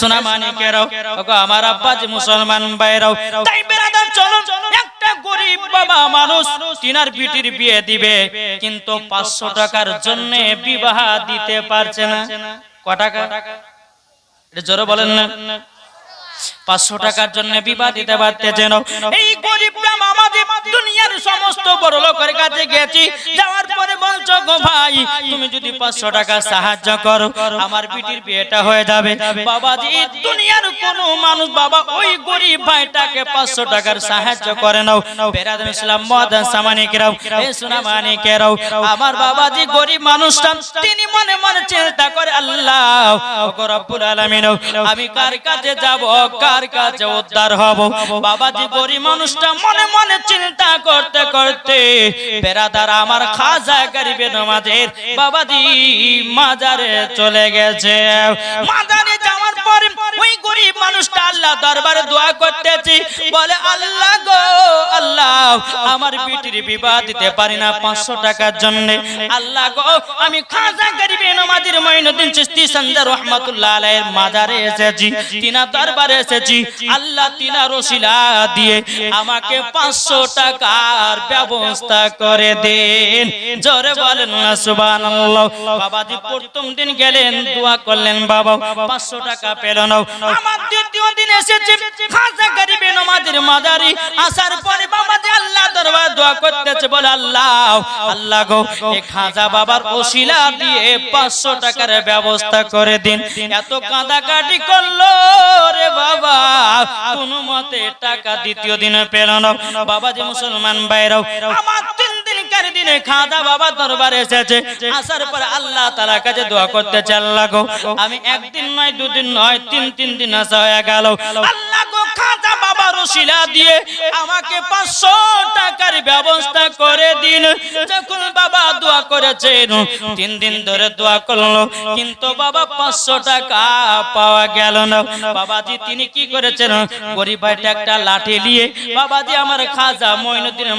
সোনা মানিকেরাও আমার যে মুসলমান ভাইরাও তাই বেরাদার চলো একটা গরিব বাবা মানুষ দিবে, কিন্তু পাঁচশো টাকার জন্য বিবাহ দিতে পারছে না। ক টাকা? এটা জোরে বলেন না। পাঁচশো টাকার জন্য বিবাহ দিতে পারতেছে না এই গরিবটা আমাদের দুনিয়ার সমস্ত বড় লোকের কাছে গেছি। যাওয়ার পরে বলছো, গো ভাই, তুমি যদি পাঁচশো টাকা সাহায্য করো, আমার বিটির বিয়েটা হয়ে যাবে। বাবাজি, দুনিয়ার কোন মানুষ বাবা, ওই গরিব ভাইটাকে পাঁচশো টাকার সাহায্য করে নাও। বেরাদম ইসলাম মদান সামানিকেরাও এ সোনা মানিকেরাও আমার বাবাজি গরিব মানুষটা, তিনি মনে মনে চিন্তা করে, আল্লাহ গরিব মানুষটা মনে মনে চলে গেছে। ওই গরিব মানুষটা আল্লাহ দরবারে দোয়া করতেছি। বলে, আল্লাহ গো, আল্লাহ, আমার বিটির বিবাহ দিতে পারি না পাঁচশো টাকার জন্য। আল্লাহ গো, আমি খাজা গরিবে নমাজের মঈনুদ্দিন চিশতি টাকার ব্যবস্থা করে দেন। প্রথম দিন গেলেন, দোয়া করলেন, বাবা, পাঁচশো টাকা পেল না আমার দ্বিতীয় দিন এসেছে মাজারি আসার পরে বাবাজি আল্লাহ দরবার দোয়া করতেছে, বলে, আল্লাহ আল্লাহ গো খাজা বাবার ওসিলা দিয়ে পাঁচশো টাকার ব্যবস্থা করে দিন। এত কাঁদাকাটি করল রে বাবা। কোনো মতে টাকা দ্বিতীয় দিনে পেল না। যে মুসলমান বাইরাও আমার তিন দিনকার দিনে খাজা বাবা দরবারে এসেছে। আসার পরে আল্লাহ তালার কাছে দোয়া করতে আমি একদিন নয়, দুদিন নয়, তিন তিন দিন আসা হয়ে গেল। পাঁচশো টাকা পাওয়া গেল না। বাবাজি, তিনি কি করেছেন? একটা লাঠি নিয়ে আমার খাজা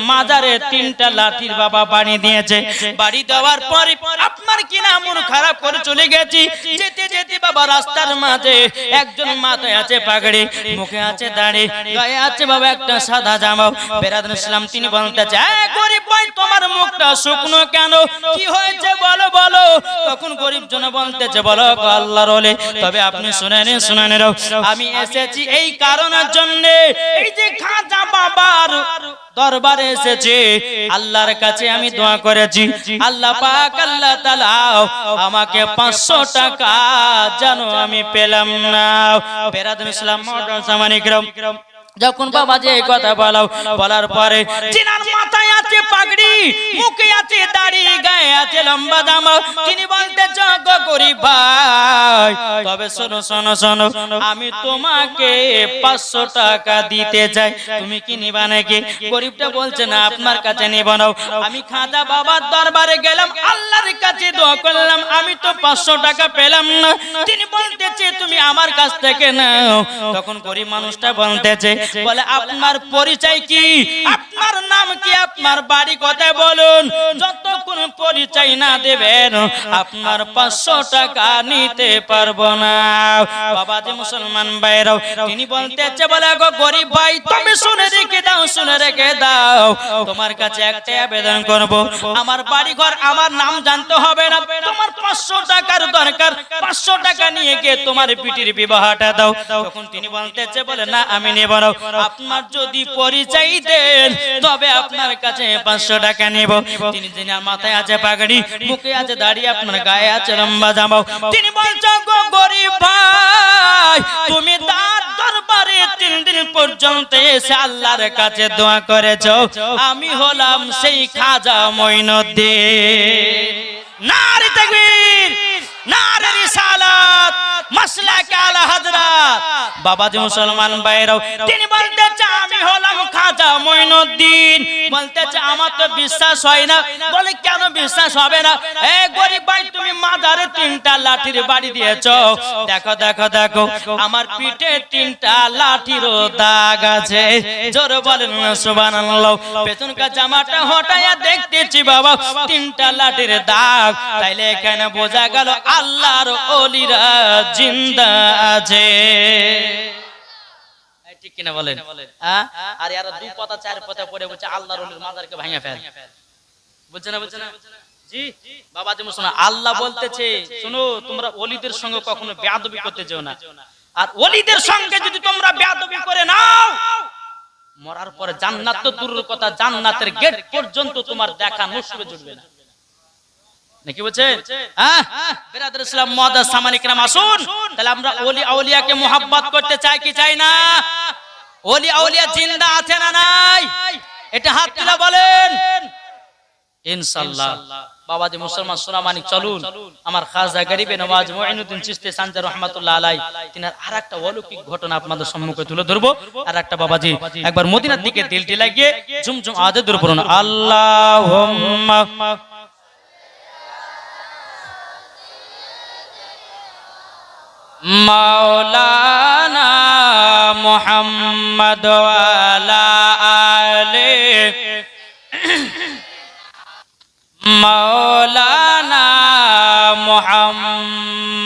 মাজারে তিনটা লাঠির বাবা বানিয়ে দিয়েছে। বাড়ি দেওয়ার পরে আপনার কিনা মন খারাপ করে চলে গেছি? যেতে যেতে বাবা রাস্তার মাঝে একজন মাথায় আছে পাগড়ি, মুখে আছে দাড়ি, গায়ে আছে বাবা একটা সাদা জামা। বেরাদুল ইসলাম তিনি বলতে চায় গরিব ভাই, তোমার মুখটা শুকনো কেন? কি হয়েছে বলো বলো? তখন গরিব জন বলতেছে, বলো আল্লাহর ওলে, তবে আপনি শুনে নিন শুনে নিন। আমি এসেছি এই কারণের জন্য। এই যে খাজা বাবার দরবারে এসেছে। আল্লাহর কাছে আমি দোয়া করেছি। আল্লাহ পাক, আল্লাহ তাআলা, আমাকে 500 টাকা জানো আমি পেলাম না। বেরাদুল ইসলাম মডার্ন সামানিকরাম যখন বাবা যে এই কথা বলো বলার পরে জিনার মাথায় আছে পাগড়ি মুখে আছে দাড়ি গায়ে আছে লম্বা জামা। তিনি বলতে গো গরিব ভাই। তবে শোনো শোনো শোনো আমি তোমাকে পাঁচশো টাকা দিতে চাই। তুমি কি নিবা নাকি? গরিবটা বলছে না আপনার কাছে নিব না। আমি খাজা বাবার দরবারে গেলাম আল্লাহর কাছে দোয়া করলাম আমি তো পাঁচশো টাকা পেলাম না। তিনি বলতেছে তুমি আমার কাছ থেকে নাও। তখন গরিব মানুষটা বলতেছে বলে আপনার পরিচয় কি? আপনার নাম কি? আপনার বাড়ি কোথায় বলুন? যতক্ষণ পরিচয় না দেবেন আপনার পাঁচশো টাকা নিতে পারব না। বাবা যে মুসলমান ভাইরাও তিনি বলতেছে বলে গো গরিব ভাই তুমি শুনে রেখে দাও শুনে রেখে দাও। তোমার কাছে একটা আবেদন করব আমার বাড়ি ঘর আমার নাম জানতে হবে না। তোমার পাঁচশো টাকার দরকার পাঁচশো টাকা নিয়ে গিয়ে তোমার পিটির বিবাহটা দাও। তখন তিনি বলতেছে বলে না আমি নেব না আপনার যদি পরিচয় দেন, তবে আপনার কাছে পাঁচশো টাকা নেব। তিনি যিনি মাথায় আছে পাগড়ি মুখে আছে দাড়ি, আপনার গায়ে আছে লম্বা জামাও তিনি বলছো গো গরিব ভাই, তুমি তার দরবারে তিন দিন পর্যন্ত এসে আল্লাহর কাছে দোয়া করেছ। আমি হলাম সেই খাজা মঈনুদ্দিন। নারী তাকবীর, নারী রিসালাত, মাসলাকে আলা হযরত বাবা যে মুসলমান ভাইরাও তিনি বলতে চান আমি হলাম খাজা মঈনুদ্দিন বলতেছে আমার তো বিশ্বাস হয় না। বলে কেন বিশ্বাস হবে না? এ গরিব ভাই তুমি মাজারে তিনটা লাঠির বাড়ি দিয়েছ। দেখো দেখো দেখো আমার পিঠে তিনটা লাঠিরও দাগ আছে। জোর বলেন সুবহানাল্লাহ। পেছনকার জামাটা হটাইয়া দেখতেছি বাবা তিনটা লাঠির দাগ। তাইলে এখানে বোঝা গেল আল্লাহর ওলিরা জিন্দা আছে। ঠিক কিনা বলেন? হ্যাঁ? আর এরা দুই পাতা চার পাতা পড়ে বলছে আল্লাহর ওলির মাজারকে ভাঙে ফেল। বুঝছে না বুঝছে না? জি? বাবাজি মুসলমান আল্লাহ বলতেছে শুনো তোমরা ওলিদের সঙ্গে কখনো বেয়াদবি করতে যেও না। আর ওলিদের সঙ্গে যদি তোমরা বেয়াদবি করে নাও! মরার পরে জান্নাত তো দূরের কথা জান্নাতের গেট পর্যন্ত তোমার দেখা নসবে জুটবে না। হ্যাঁ? মুসলমান চলুন। আমার খাজা গরিবে নওয়াজ মুঈনুদ্দিন আলাই তিনার আরেকটা অলৌকিক ঘটনা আপনাদের সম্মুখে তুলে ধরবো। বাবাজি, একবার মদিনার দিকে দিলটি লাগিয়ে ঝুমঝুম দূর আল্লাহুম্মা মাওলানা মুহাম্মদ আলে মাওলানা মুহাম্মদ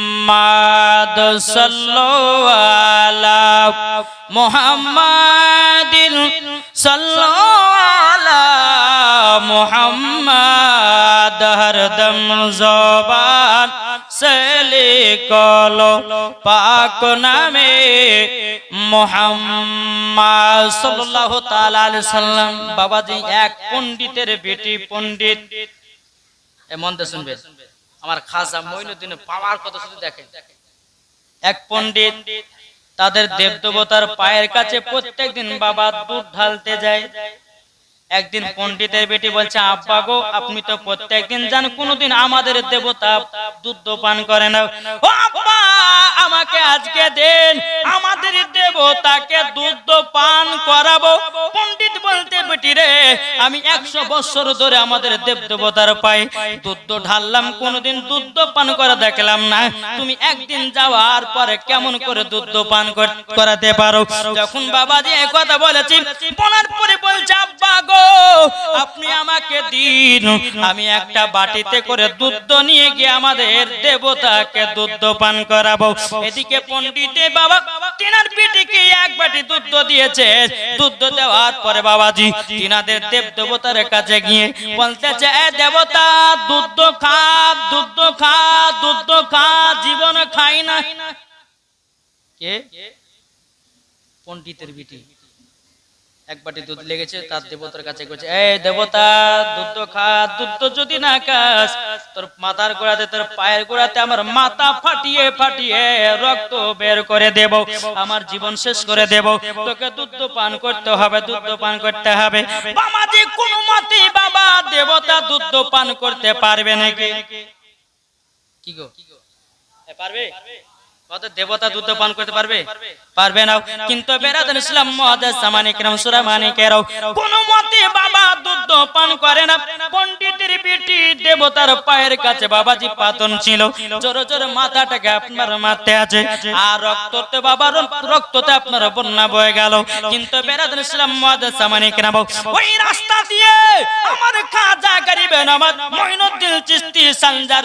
আলা মুহাম্মাদিন আলা মুহাম্মদ কলো পাক নামে মোহাম্মদ বাবাজি, এক পণ্ডিতের বেটি পণ্ডিত। এ, মন দিয়ে শুনবে আমার খাজা মঈনুদ্দিনের পাওয়ার কথা শুধু দেখেন। এক পণ্ডিত, তাদের দেবদেবতার পায়ের কাছে প্রত্যেকদিন বাবা দুধ ঢালতে যায়। একদিন পন্ডিতের বেটি বলছে, আব্বা গো, আপনি তো প্রত্যেকদিন যান, কোনদিন আমাদের দেবতা দুধ পান করে না। ও আব্বা, আমাকে আজকে দেন, আমাদের দেবতাকে দুধ পান করাবো। পন্ডিত বলতে, বেটি রে আমি একশো বছর ধরে আমাদের দেব দেবতার পাই দুধ ঢাললাম, কোনদিন দুধ পান করে দেখলাম না। তুমি একদিন যাওয়ার পরে কেমন করে দুধ পান করাতে পারো। যখন বাবাজি এই কথা বলেছি, বলার পরে বলছে, আব্বা গো, আপনি আমাকে দিন। আমি একটা বাটিতে করে দুধ নিয়ে গিয়ে আমাদের দেবতাকে দুধ পান করাবো। এদিকে পণ্ডিতে বাবা তিনার পিটিকে এক বাটি দুধ দিয়েছে? দুধ দেওয়ার পরে বাবাজি তিনাদের দেব দেবতার কাছে গিয়ে বলতেছে এ দেবতা দুধ খা দুধ খা দুধ খা জীবন খাই না। কে? পণ্ডিতের বিটি। এক বাটি দুধ লেগেছে তার দেবতার কাছে গেছে এই দেবতা দুধ খা দুধ তো যদি না খাস তোর মাথার গোড়াতে তোর পায়ের গোড়াতে আমার মাথা ফাটিয়ে ফাটিয়ে রক্ত বের করে দেব আমার জীবন শেষ করে দেব তোকে দুধ পান করতে হবে দুধ পান করতে হবে বাবাজি কোন মতে বাবা দেবতা দুধ পান করতে পারবে নাকি? কি গো? এ, পারবে? কিন্তু পায়ের কাছে বাবাজি পাতন ছিল। মাথাটাকে আপনার আছে। আর বাবার আপনার বন্যা বয়ে গেল। কিন্তু ইসলাম মুআদ্দাস সামানিক ওই রাস্তা দিয়ে আমার খাজা গরিবে নামাজ মঈনুদ্দিন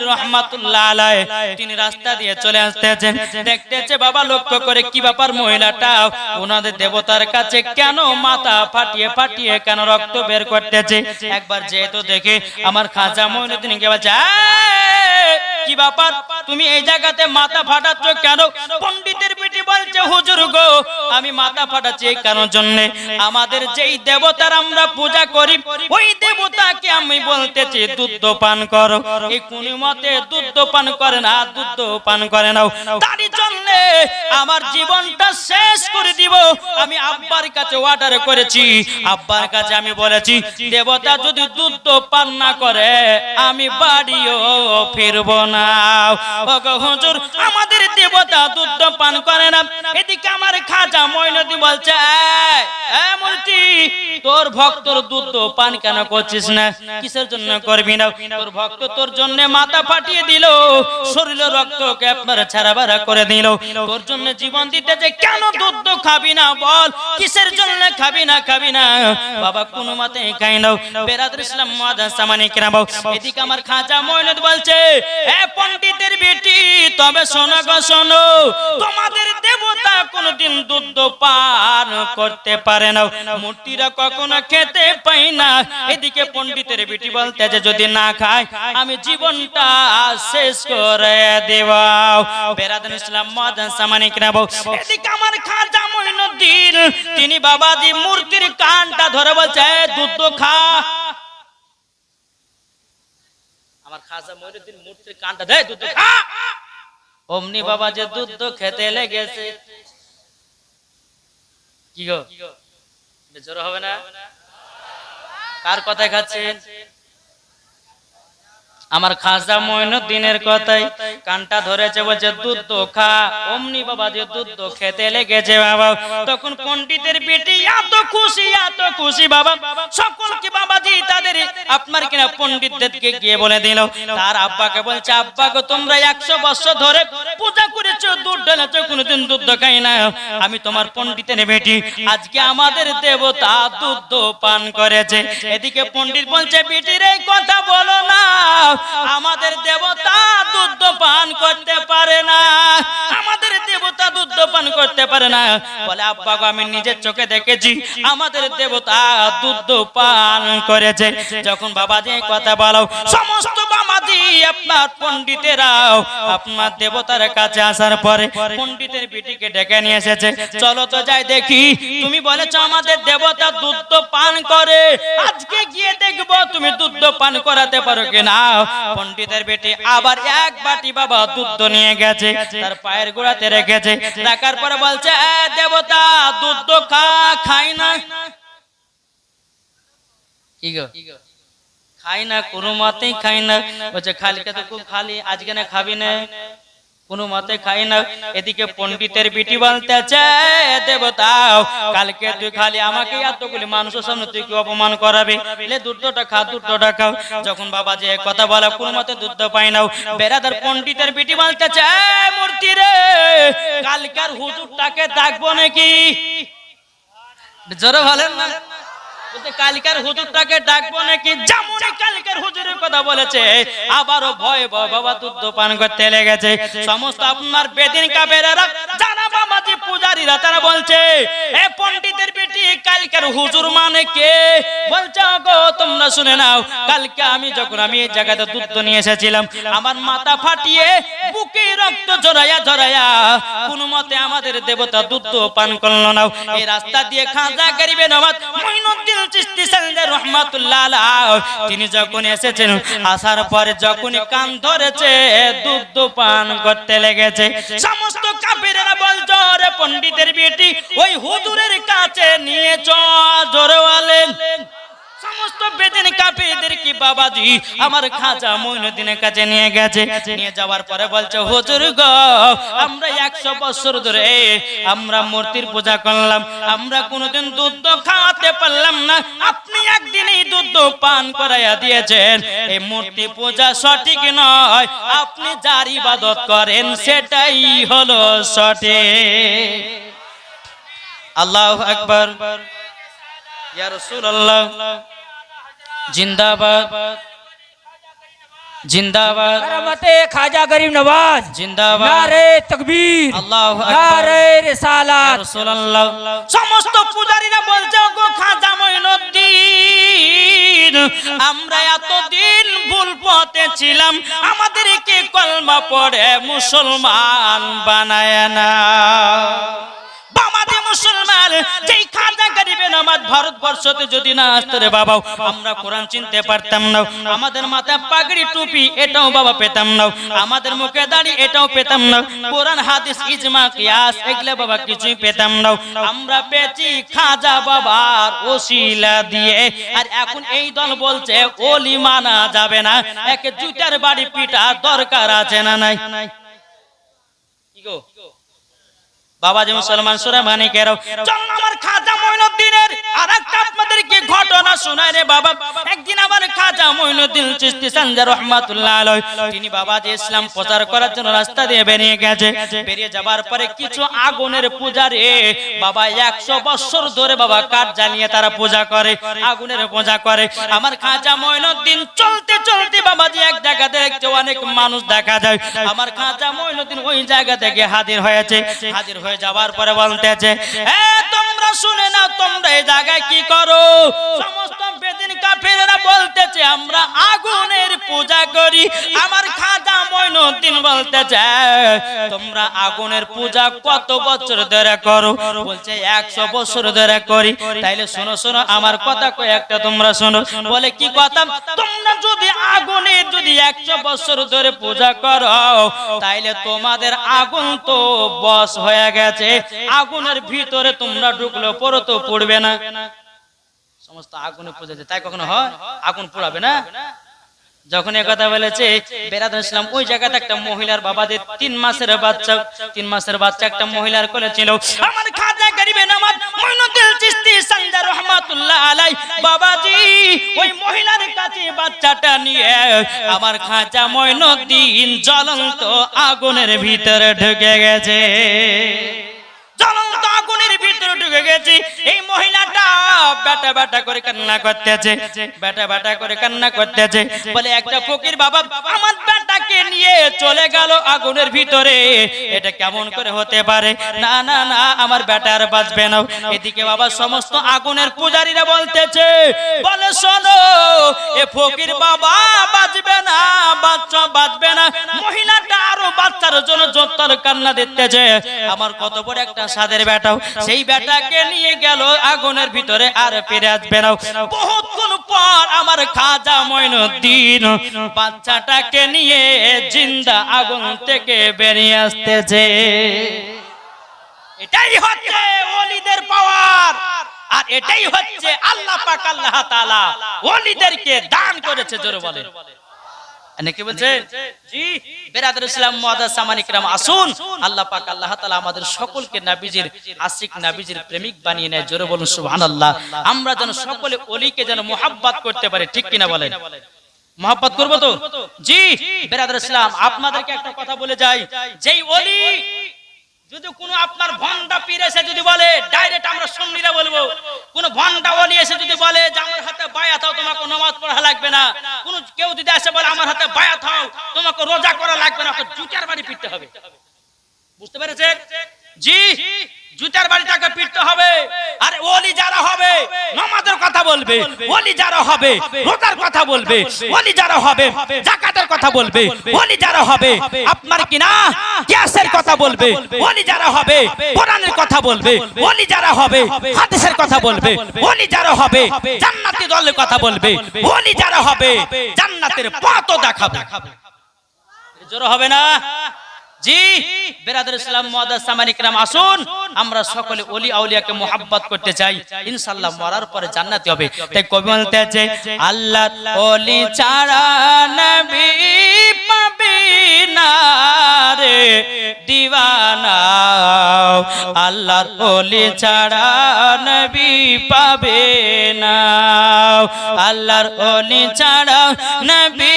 রহমাতুল্লাহ তিনি রাস্তা দিয়ে চলে আসতেছেন দেখতেছে বাবা লক্ষ্য করে কি ব্যাপার মহিলাটা? ওনাদের দেবতার কাছে কেন মাথা ফাটিয়ে ফাটিয়ে কেন রক্ত বের করতেছে? একবার যেহেতু দেখে আমার খাজা মঈনুদ্দিনকে বলছে "এই, কি ব্যাপার? তুমি এই জায়গাতে মাথা ফাটাচ্ছ কেন? পণ্ডিতের বেটি বলছে হুজুর গো আমি মাথা ফাটাচ্ছি জন্য। আমাদের যেই দেবতার আমরা পূজা করি ওই দেবতাকে আমি বলতেছি দুধ পান করো। এই কোন মতে দুধ পান করে না দুধ পান করে না তারই আমার জীবনটা শেষ করে দিব। আমি আব্বার কাছে অর্ডার করেছি। আব্বার কাছে আমি বলেছি দেবতা যদি দুধ পান না করে আমি বাড়িও ফিরব না। হুজুর আমাদের দেবতা দুধ পান করে না। এদিকে আমার খাজা ময়নদি বলছে "এই, এই মূর্তি তোর ভক্তর দুধ পান কেন করছিস না? কিসের জন্য করবি না? তোর ভক্ত তোর জন্য মাথা ফাটিয়ে দিল শরীর রক্তকে আপনার ছাড়াবাড়া করে দিল। তোর জন্য জীবন দিতে যে কেন দুধ খাবি না বল? কিসের জন্য খাবি না খাবি না? বাবা, কোনো মতে খাই নাও। বেরাদুল ইসলাম মাদান সামানি কিরাম এদিকে আমার খাজা ময়নত বলছে হ্যাঁ বেটি তবে শোনো গো শোনো তোমাদের দেবতা কোনোদিন দুধ পান করতে পারে না। মূর্তিরা কখনো খেতে পাই না। এদিকে পণ্ডিতের বেটি বলতে যে যদি না খায় আমি জীবনটা শেষ করে দেবাও বেরাদুল ইসলাম মাদান সামানি কিরাম এদিকে আমার খাজা মঈনুদ্দিন তিনি বাবাজি মূর্তির কানটা ধরে বলছে "এ, দুধ খা। আমার খাজা মঈনুদ্দিন মূর্তির কানটা দে দুধ খা। অমনি বাবা যে দুধ তো খেতে লেগেছে। কি গো? জোর হবে না? কার কথায় খাচ্ছেন? আমার খাজা মঈনুদ্দিনের কথাই কানটা ধরেছে বলছে, দুধ তো খা। অমনি বাবা যে দুধ তো খেতে লেগেছে বাবা। তখন পণ্ডিতের বেটি, এত খুশি এত খুশি বাবা। সকলকে বাবাজি তাদের আপনার কিনা পণ্ডিতদেরকে গিয়ে বলে দিল। তার আব্বাকে বলছে, আব্বা গো, তোমরা একশো বছর ধরে পূজা করেছ, দুধ ঢেলেছো, কোনোদিন দুধ খাই না। আমি তোমার পণ্ডিতের বেটি, আজকে আমাদের দেবতা দুধ পান করেছে। এদিকে পণ্ডিত বলছে বেটির এই কথা বলো না। আমাদের দেবতা দুধ পান করতে পারে না। আমাদের দেবতা দুধ পান করতে পারে না। বলে, আব্বা আমি নিজের চোখে দেখেছি, আমাদের দেবতা দুধ পান করেছে। যখন বাবা যে কথা বলো, সমস্ত আপনার পণ্ডিতেরাও আপনার দেবতার কাছে আসার পরে পণ্ডিতের বিটিকে ডেকে নিয়ে এসেছে। চলো তো যাই দেখি। তুমি বলেছ আমাদের দেবতা দুধ পান করে। আজকে গিয়ে দেখব তুমি দুধ পান করাতে পারো কিনা। পণ্ডিতের বেটি আবার এক বাটি বাবা দুধ নিয়ে গেছে তার পায়ের গোড়াতে রেখেছে। রাখার পরে বলছে দেবতা দুধ খা খাই না। কি গো? খাই না, কোনো মতেই খাই না। বলছে খালিকে তো খুব খালি, আজকে না খাবি না? কোনো মতে খাই না। এদিকে পণ্ডিতের বিটি বলতেছে দেবতা কালকে তুই খালি আমাকে এতগুলি মানুষের সামনে তুই কি অপমান করাবে? লে, দুধটা খা, দুধটা খাও। যখন বাবা যে কথা বলা, কোনো মতে দুধ পাই নাও বেড়াদার পন্ডিতের বিটি বলতেছে, "এ মূর্তি রে, কালকার হুজুরটাকে ডাকবো নাকি? জোরে বলেন না। হুজুর মানে কে? বলছে তোমরা শুনে নাও, কালকে আমি যখন আমি এই জায়গাতে দুধ নিয়ে এসেছিলাম, আমার মাথা ফাটিয়ে বুকে রক্ত জড়াইয়া জড়াইয়া কোন মতে আমাদের দেবতা দুধ পান করল না। এই রাস্তা দিয়ে খাজা গরিবে নবাদ চিশতি সালদার রহমাতুল্লাহ তিনি যখন এসেছেন, আসার পরে যখনই কান ধরেছে, দুধ পান করতে লেগেছে। সমস্ত কাফিরেরা বলছো রে পণ্ডিতের বেটি, ওই হুজুরের কাছে নিয়ে চ, জোরে বলেন। সমস্ত বেদিন কাফিরদের বাবাজি? আমার খাজা মঈনুদ্দিনের কাছে নিয়ে গেছে। নিয়ে যাওয়ার পরে বলছে, হুজুর গো, আমরা একশো বছর ধরে আমরা মূর্তির পূজা করলাম। আমরা কোনোদিন দুধ একদিনই দুধ পান করাইয়া দিয়েছেন। এই মূর্তি পূজা সঠিক নয়। আপনি যার ইবাদত করেন, সেটাই হলো সঠিক। আল্লাহ আকবার। ইয়া রাসূলুল্লাহ জিন্দাবাদ জিন্দাবাদ करमते खाजा गरीब नवाज জিন্দাবাদ नारे तकबीर আল্লাহু আকবার नारे रिसालात রাসূলুল্লাহ সমস্ত পূজারীরা বলছে গো খাজা মঈনুদ্দিন আমরা এতদিন ভুল পথে ছিলাম আমাদেরকে কলমা পড়ে মুসলমান বানায় না ভারতবর্ষতে যদি না বাবা, আমরা কোরআন চিনতে পারতাম না। আমাদের মাথায় পাগড়ি টুপি এটাও বাবা পেতাম না। আমাদের মুখে দাড়ি এটাও পেতাম না। কোরআন, হাদিস, ইজমা, কিয়াস বাবা কিছুই পেতাম না। আমরা পেয়েছি খাজা বাবার ওসিলা দিয়ে। আর এখন এই দল বলছে, ওলি মানা যাবে না। একে জুতার বাড়ি পিটা দরকার আছে না নাই? গো? বাবাজি মুসলমান, সুরা মানিকের চল আমার খাজা মঈনুদ্দিনের আপনাদেরকে ঘটনা শোনায় রে বাবা। একদিন আমার খাজা চিশতি রহমাতুল্লাহ তিনি বাবাজি ইসলাম প্রচার করার জন্য রাস্তা দিয়ে বেরিয়ে গেছে। বেরিয়ে যাবার পরে কিছু আগুনের বাবা 100 বছর ধরে বাবা কাঠ জ্বালিয়ে তারা পূজা করে, আগুনের পূজা করে। আমার খাজা মঈনুদ্দিন চলতে চলতে বাবাজি এক জায়গা দেখছে অনেক মানুষ দেখা যায়। আমার খাজা মঈনুদ্দিন ওই জায়গা থেকে হাজির হয়েছে। হাজির হয়ে যাওয়ার পরে বলতেছে তোমরা শুনে না তোমরা এই জায়গায় কি করো? সমস্ত কাফেররা বলতেছে, আমরা আগুনের পূজা করি। আমার খাজা বলতেছে, তোমরা আগুনের পূজা কত বছর ধরে করো? বলছে 100 বছর ধরে করি। তাইলে শোনো শোনো, আমার কথা তোমরা শোনো। বলে, কি কথা? তোমরা যদি যদি 100 বছর ধরে পূজা করো, তাইলে তোমাদের আগুন তো বস হয়ে গেছে। আগুনের ভিতরে তোমরা ঢুকলো পরে তো পড়বে না। সমস্ত আগুনে পূজা। তাই কখনো হয়? আগুন পোড়াবে না? যখন কথা বলেছে বেরাদুল ইসলাম, ওই জায়গাতে একটা মহিলার বাবাদের তিন মাসের বাচ্চা, তিন মাসের বাচ্চা একটা মহিলার কোলে ছিল। আমার খাজা গরিবে নামাজ, মইনুদ্দিন চিশতি সান্দা রহমাতুল্লাহ আলাই। বাবাজি, ওই মহিলার কাছে বাচ্চাটা নিয়ে, আমার খাজা মইনুদ্দিন জ্বলন্ত আগুনের ভিতরে ঢুকে গেছে। জ্বলন্ত আগুনের ভিতরে ঢুকে গেছি। এই মহিলাটা বেটা বেটা করে কান্না করতেছে বেটা বেটা করে কান্না করতেছে। বলে, একটা ফকির বাবা আমার বেটাকে নিয়ে চলে গেল আগুনের ভিতরে। এটা কেমন করে হতে পারে? না না না, আমার বেটা আর বাঁচবে না। এদিকে বাবা সমস্ত আগুনের পূজারীরা বলতেছে, বলে, শোনো, এ ফকির বাবা বাঁচবে না, বাচ্চা বাঁচবে না। মহিলাটা আরও বাচ্চার জন্য জোত্তর কান্না দিতেছে। আমার কত বড় একটা সাদের বেটাও সেই বেটাকে নিয়ে গেল আগুনের ভিতরে আর ফিরে আসবে না। বহুক্ষণ পর আমার খাজা মঈনুদ্দিন বাচ্চাটাকে নিয়ে জিন্দা আগুন থেকে বেরিয়ে আসতেছে। এটাই হচ্ছে ওলিদের পাওয়ার, আর এটাই হচ্ছে আল্লাহ পাক আল্লাহ তাআলা ওলিদেরকে দান করেছে, জোরে বলে নাকি বলছে? জি বেরাদুল ইসলাম মুআদ্দাস সামানি আসুন। আল্লাহ পাক আল্লাহ তাআলা আমাদের সকলকে নবীজির আশিক নবীজির প্রেমিক বানিয়ে নেয়। জোরে বলুন সুবহানাল্লাহ। আমরা যেন সকলে ওলিকে যেন মোহাব্বত করতে পারি ঠিক কিনা বলেন? মোহাব্বত করব তো? জি। ইসলাম আপনাদেরকে একটা কথা বলে যাই। যেই ওলি যদি কোনো আপনার ভন্ডা পীর এসে যদি বলে, ডাইরেক্ট আমরা সুন্নিরা বলব। কোনো ভন্ডা ওলি এসে যদি বলে যে, আমার হাতে বায়াত হও, তোমাকে নামাজ পড়া লাগবে না। কোনো কেউ যদি এসে বলে, আমার হাতে বায়াত হও, তোমাকে রোজা করা লাগবে না। জুতার বাড়ি ফিরতে হবে। বুঝতে পেরেছেন? জি। জুতার বাড়িটাকে পিটতে হবে। আর ওলি যারা হবে, নামাজের কথা বলবে, ওলি যারা হবে, রোজার কথা বলবে, ওলি যারা হবে, জাকাতের কথা বলবে, ওলি যারা হবে, আপনার কি না? গ্যাসের কথা বলবে, ওলি যারা হবে, কোরআনের কথা বলবে, ওলি যারা হবে, হাদিসের কথা বলবে, ওলি যারা হবে, জান্নাতি দলের কথা বলবে, ওলি যারা হবে, জান্নাতের পথও দেখাবে। জোর হবে না? জি, বেরাদার ইসলাম সামানিক সামানিকরাম আসুন। আমরা সকলে ওলি আউলিয়াকে মোহাব্বত করতে চাই। ইনশাআল্লাহ মরার পরে জান্নাতি হবে। তাই কবি বলতে আছে, আল্লাহ ওলি ছাড়া নবী পাবে না রে দিওয়ানা। আল্লাহর ওলি ছাড়া নবী পাবে না। আল্লাহর অলি ছাড়া নবী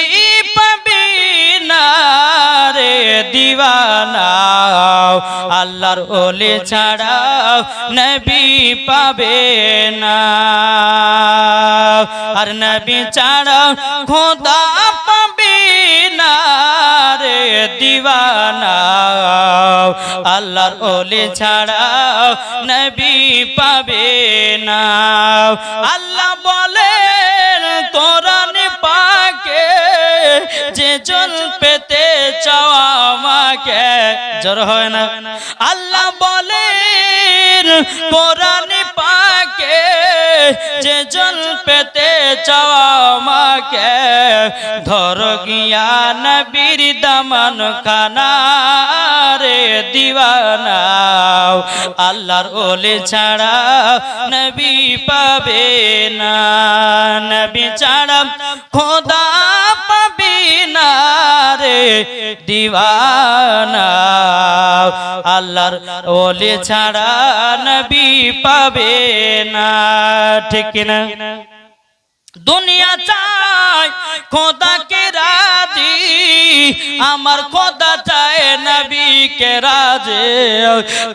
ওলি ছাড়া নবী পাবে না। আর নবী ছাড়া খোদা পাবে না রে দিওয়ানা। আল্লাহর ওলে ছাড়া নবী পাবে না। আল্লাহ বলে কোরআন পাকে যে জল পেতে চাও আমাকে। জোর হয় না। আল্লাহ বলে কোরআন পাকে, যে জল পেতে চাওয়া আমাকে, ধর গিয়া নবীর দামান খানা রে দিওয়ানা। আল্লাহর ওলে ছাড়া নবী পাবে না, নবী ছাড়া খোদা পাবে না রে দিওয়ানা। আল্লাহর ওলে ছাড়া নবী পাবে না, ঠিক না দুনিয়া চায় খোদা কে রাজি, আমার খোদা চায় নবী কে রাজে।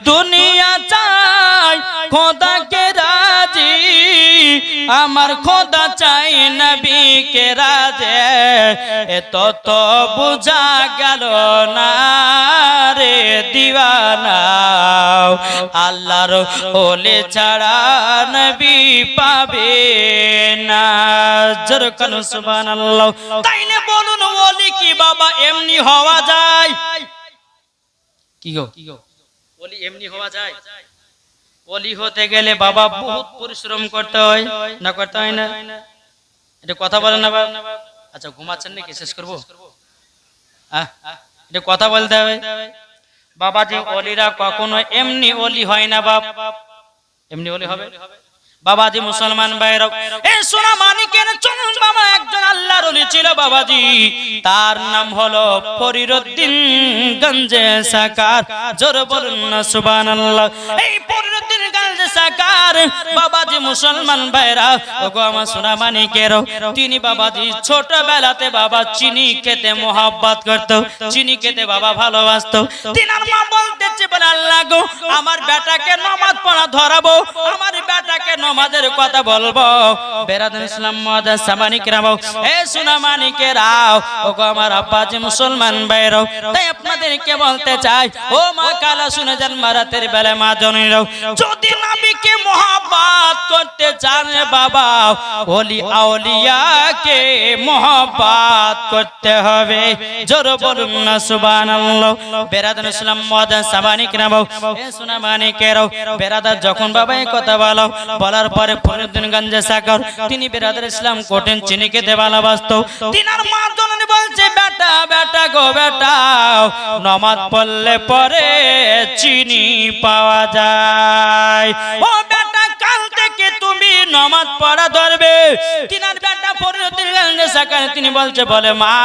দুনিয়া চায় খোদা কে রাজি আমার খোদা চাই নবী কে রাজে এত তো বুঝা গেল না রে দিওয়ানা। আল্লাহর ওলে ছাড়া নবী পাবে না। জরকান সুবহানাল্লাহ। তাইলে বলুন ওলি কি বাবা এমনি হওয়া যায়? কি গো? ওলি এমনি হওয়া যায়? ওলি হতে গেলে বাবা বহুত পরিশ্রম করতে হয়। না করতে হয় না? এটা কথা বলেন না বাবা আচ্ছা ঘুমাচ্ছেন নাকি? শেষ করব? এটা কথা বলতে হবে। বাবাজি অলিরা কখনো এমনি অলি হয় না বাপ। এমনি অলি হবে? বাবাজি মুসলমান ভাইরাও এ সোনা মানিকের চলুন বাবা একজন আল্লাহর অলি ছিল বাবাজি। তার নাম হলো ফরিরুদ্দিন গঞ্জে সাকার। জোর বলুন না সুবহানাল্লাহ। এই ফরিরুদ্দিন সাকার। বাবাজি মুসলমান ভাইরা, ওগো আমার সোনা মানিকের তিনি বাবাজি ছোটবেলাতে বাবা চিনি খেতে মোহাব্বত করত, চিনি খেতে বাবা ভালোবাসতো। তিনার মা বলতেছে, বলে, আল্লাহ গো, আমার বেটাকে নামাজ পড়া ধরাবো, আমার বেটাকে নামাজের কথা বলব। বেরাদুল ইসলাম মহাদাস সামানিক রাও এ সোনা মানিকে রাও ওগো আমার আব্বাজি মুসলমান ভাইরাও, তাই আপনাদেরকে বলতে চাই, ও মা কালা শুনে যান মারাতের বেলা মা জনিরাও যদি নবীকে মোহাব্বত করতে চান বাবা ওলি আউলিয়াকে মোহাব্বত করতে হবে। জোর বলুন না যখন বাবা এই কথা বলো, বলার পরে গঞ্জে তিনি ইসলাম কোটেন চিনি খেতে ভালোবাসতো। তিনার মা জননী বলছে, বেটা বেটা গো, বেটা, নমাজ পড়লে পরে চিনি পাওয়া যায়। ও বেটা, কাল থেকে তুমি নমাজ পড়া ধরবে। তিনার বেটা ফরিদুদ্দিন গঞ্জে তিনি বলছে, বলে, মা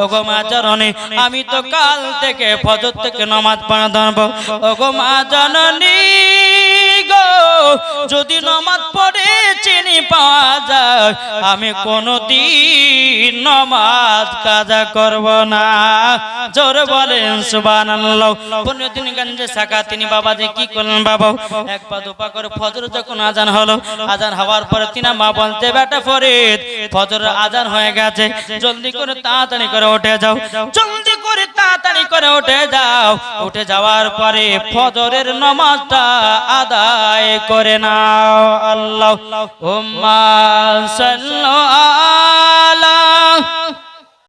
ও গো মা জননী, আমি তো কাল থেকে ফজর থেকে নমাজ পড়া ধরবো। ও গো মা জননী যদি নমাজ পড়ে চিনি পাওয়া যায়, আমি কোনদিন নমাজ কাজা করব না। জোর বলেন পনেরো গঞ্জে শাখা তিনি বাবা যে কি করলেন বাবা? এক পা দুপা করে ফজর যখন আজান হলো, আজান হওয়ার পরে তিনা মা বলতে বেটা ফজর আজান হয়ে গেছে। জলদি করে তাড়াতাড়ি করে উঠে যাও। জলদি করে তাড়াতাড়ি করে উঠে যাও। উঠে যাওয়ার পরে ফজরের নামাজটা আদায় করে নাও আল্লাহ। উম্মা সাল্লাল্লাহু